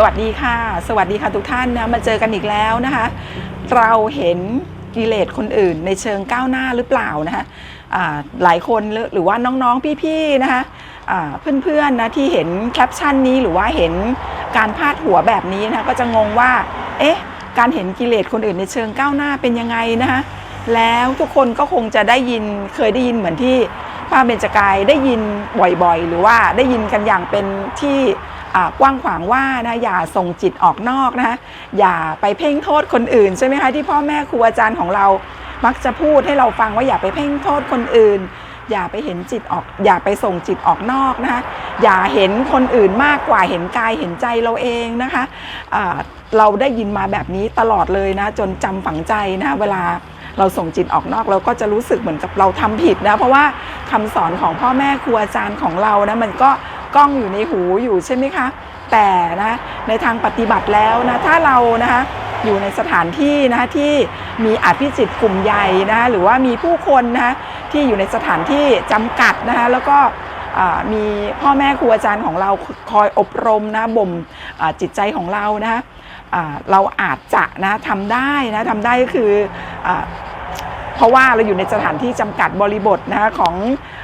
สวัสดีค่ะ สวัสดีค่ะทุกท่านนะมาเจอกันอีกแล้วนะคะ เราเห็นกิเลสคนอื่น ในเชิงก้าวหน้าหรือเปล่านะคะหลายคนหรือหรือว่าน้องๆพี่ๆนะคะเพื่อนๆนะที่เห็นแคปชั่นนี้หรือว่าเห็นการพาดหัวแบบนี้นะะก็จะงงว่าเอ๊ะการเห็นกิเลสคนอื่นในเชิงก้าวหน้าเป็นยังไงนะคะแล้วทุกคนก็คงจะได้ยินเคยได้ยินเหมือนที่ป้าเบญจกายได้ยินบ่อยๆ หรือว่าได้ยินกันอย่างเป็นที่ กว้างขวางว่านะอย่าส่งจิตออกนอกนะคะอย่าไปเพ่งโทษคนอื่นใช่ไหมคะที่พ่อแม่ครูอาจารย์ของเรา มักจะพูดให้เราฟังว่าอย่าไปเพ่งโทษคนอื่น อย่าไปเห็นจิตออก อย่าไปส่งจิตออกนอกนะคะอย่าเห็นคนอื่นมากกว่าเห็นกายเห็นใจเราเองนะคะอ่าเราได้ยินมาแบบนี้ตลอดเลยนะจนจำฝังใจนะเวลาเราส่งจิตออกนอกเราก็จะรู้สึกเหมือนกับเราทำผิดนะเพราะว่าคำสอนของพ่อแม่ครูอาจารย์ของเรานะมันก็ กล้องอยู่ในหูอยู่ใช่ไหมคะ แต่นะในทางปฏิบัติแล้วนะถ้าเรานะคะอยู่ในสถานที่นะคะที่มีอภิจิตกลุ่มใหญ่นะคะหรือว่ามีผู้คนนะคะที่อยู่ในสถานที่จำกัดนะคะแล้วก็มีพ่อแม่ครูอาจารย์ของเราคอยอบรมนะบ่มจิตใจของเรานะคะเราอาจจะนะทำได้นะทำได้ก็คืออ เพราะว่าเราอยู่ในสถานที่จำกัดบริบทนะคะของ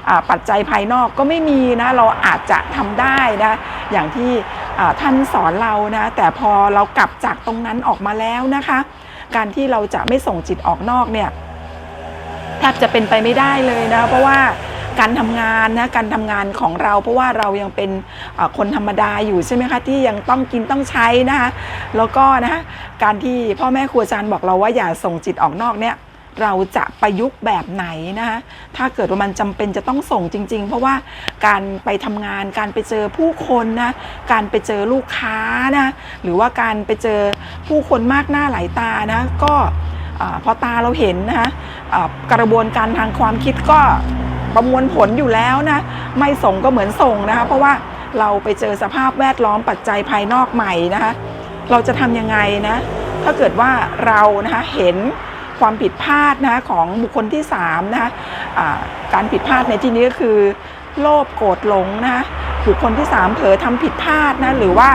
อปัจจัยภายนอกก็ไม่มีนะเราอาจจะทำได้นะอย่างที่ท่านสอนเรานะแต่พอเรากลับจากตรงนั้นออกมาแล้วนะคะ การที่เราจะไม่ส่งจิตออกนอกเนี่ยแทบจะเป็นไปไม่ได้เลยนะเพราะว่าการทำงานนะการทำงานของเรา เพราะว่าเรายังเป็นคนธรรมดาอยู่ใช่ไหมคะที่ยังต้องกินต้องใช้นะคะแล้วก็นะคะการที่พ่อแม่ครูอาจารย์บอกเราว่าอย่าส่งจิตออกนอกเนี่ย เราจะประยุกต์แบบไหนนะคะถ้าเกิดว่ามันจำเป็นจะต้องส่งจริง ๆ เพราะว่าการไปทำงานการไปเจอผู้คนนะการไปเจอลูกค้านะหรือว่าการไปเจอผู้คนมากหน้าหลายตานะก็พอตาเราเห็นนะคะกระบวนการทางความคิดก็ประมวลผลอยู่แล้วนะไม่ส่งก็เหมือนส่งนะคะเพราะว่าเราไปเจอสภาพแวดล้อมปัจจัยภายนอกใหม่นะคะเราจะทำยังไงนะถ้าเกิดว่าเรานะคะเห็น ความผิดพลาดนะของบุคคลที่3นะคะการผิดพลาดในที่นี้ก็คือ โลภโกรธหลงนะคะบุคคลที่ 3 เผลอทำผิดพลาดนะหรือว่า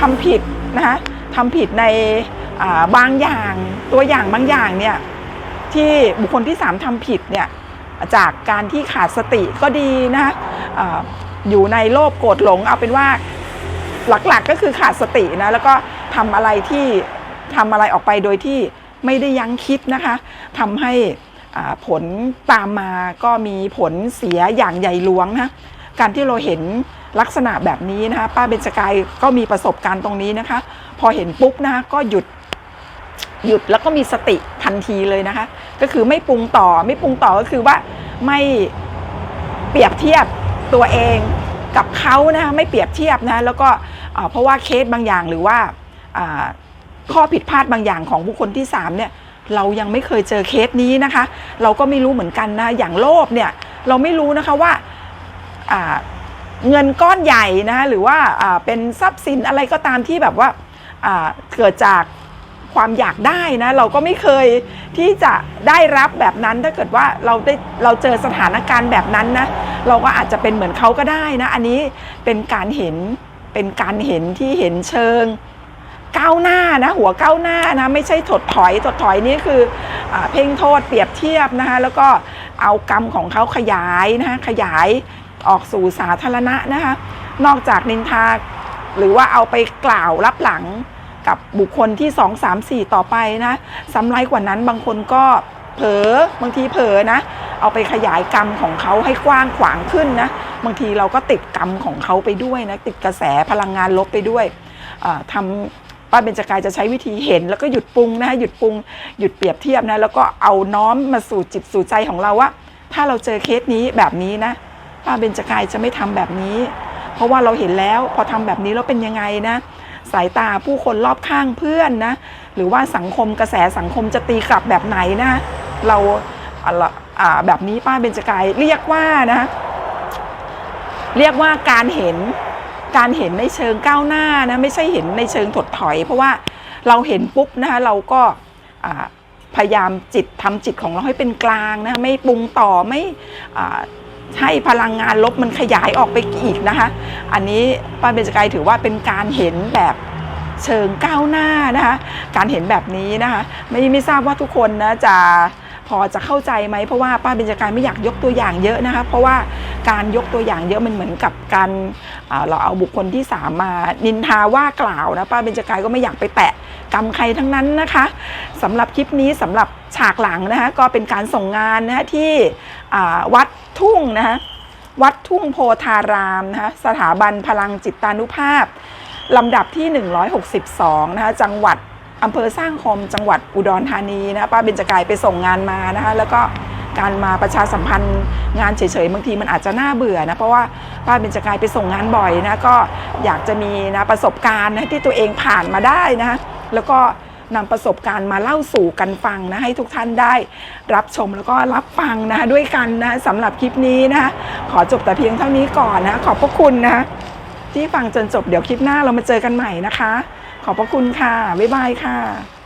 ทำผิดนะคะทำผิดในบางอย่างตัวอย่างบางอย่างเนี่ยที่บุคคลที่ 3ทำผิดเนี่ยจากการที่ขาดสติก็ดีนะคะอ่าอยู่ในโลภโกรธหลงเอาเป็นว่าหลักๆก็คือขาดสตินะแล้วก็ทำอะไรที่ทำอะไรออกไปโดยที่ ไม่ได้ยั้งคิดนะคะทำให้ผลตามมาก็มีผลเสียอย่างใหญ่หลวงนะการที่เราเห็นลักษณะแบบนี้นะคะป้าเบญจกายก็มีประสบการณ์ตรงนี้นะคะ พอเห็นปุ๊บนะคะก็หยุดหยุดแล้วก็มีสติทันทีเลยนะคะ ก็คือไม่ปรุงต่อไม่ปรุงต่อก็คือว่าไม่เปรียบเทียบตัวเองกับเขานะคะไม่เปรียบเทียบนะแล้วก็เพราะว่าเคสบางอย่างหรือว่า ข้อผิดพลาดบางอย่างของบุคคลที่สามเนี่ยเรายังไม่เคยเจอเคสนี้นะคะ เราก็ไม่รู้เหมือนกันนะอย่างโลภเนี่ยเราไม่รู้นะคะว่าเงินก้อนใหญ่นะหรือว่าเป็นทรัพย์สินอะไรก็ตามที่แบบว่าเกิดจากความอยากได้นะเราก็ไม่เคยที่จะได้รับแบบนั้นถ้าเกิดว่าเราได้เราเจอสถานการณ์แบบนั้นนะเราก็อาจจะเป็นเหมือนเขาก็ได้นะ อันนี้เป็นการเห็นเป็นการเห็นที่เห็นเชิง ก้าวหน้านะหัวก้าวหน้านะไม่ใช่ถดถอยถดถอยนี่คืออเพ่งโทษเปรียบเทียบนะคะแล้วก็เอากรรมของเขาขยายนะคะขยายออกสู่สาธารณะนะคะนอกจากนินทาหรือว่าเอาไปกล่าวรับหลังกับบุคคลที่ 2 3 4 ต่อไปนะซ้ำร้ายกว่านั้นบางคนก็เผลอบางทีเผลอนะ เอาไปขยายกรรมของเขาให้กว้างขวางขึ้นนะ บางทีเราก็ติดกรรมของเขาไปด้วยนะ ติดกระแสพลังงานลบไปด้วยอ่าทำ ป้าเบญจกายจะใช้วิธีเห็น แล้วก็หยุดปรุงนะหยุดปรุงหยุดเปรียบเทียบนะแล้วก็เอาน้อมมาสู่จิตสู่ใจของเราว่า ถ้าเราเจอเคสนี้แบบนี้นะ ป้าเบญจกายจะไม่ทำแบบนี้ เพราะว่าเราเห็นแล้วพอทำแบบนี้แล้วเป็นยังไงนะสายตาผู้คนรอบข้างเพื่อนนะ หรือว่าสังคมกระแสสังคมจะตีกลับแบบไหนนะ เราอะละอ่าแบบนี้ป้าเบญจกายเรียกว่านะ เรียกว่าการเห็น การเห็นในเชิงก้าวหน้านะไม่ใช่เห็นในเชิงถดถอย เพราะว่าเราเห็นปุ๊บนะคะเราก็พยายามจิตทำจิตของเราให้เป็นกลางนะไม่ปรุงต่อไม่ให้พลังงานลบมันขยายออกไปอีกนะคะ อันนี้ป้าเบญจกายถือว่าเป็นการเห็นแบบเชิงก้าวหน้านะคะการเห็นแบบนี้นะคะไม่ไม่ทราบว่าทุกคนนะจะพอจะเข้าใจไหมเพราะว่าป้าเบญจการไม่อยากยกตัวอย่างเยอะนะคะเพราะว่า การยกตัวอย่างเยอะมันเหมือนกับการอ่าเราเอาบุคคลที่สามมานินทาว่ากล่าวนะป้าเบญจการก็ไม่อยากไปแตะกรรมใครทั้งนั้นนะคะสำหรับคลิปนี้สำหรับฉากหลังนะคะก็เป็นการส่งงานนะคะที่วัดทุ่งนะคะวัดทุ่งโพธารามนะคะสถาบันพลังจิตตานุภาพลำดับที่ 162 นะคะจังหวัดอำเภอสร้างคมจังหวัดอุดรธานีนะป้าเบญจกายไปส่งงานมานะคะแล้วก็ การมาประชาสัมพันธ์งานเฉยๆบางทีมันอาจจะน่าเบื่อนะเพราะว่าป้าเบญจกายไปส่งงานบ่อยนะก็อยากจะมีนะประสบการณ์นะที่ตัวเองผ่านมาได้นะแล้วก็นำประสบการณ์มาเล่าสู่กันฟังนะให้ทุกท่านได้รับชมแล้วก็รับฟังนะด้วยกันนะสำหรับคลิปนี้นะขอจบแต่เพียงเท่านี้ก่อนนะขอบพระคุณนะที่ฟังจนจบเดี๋ยวคลิปหน้าเรามาเจอกันใหม่นะคะ ขอบพระคุณค่ะบ๊ายบายค่ะ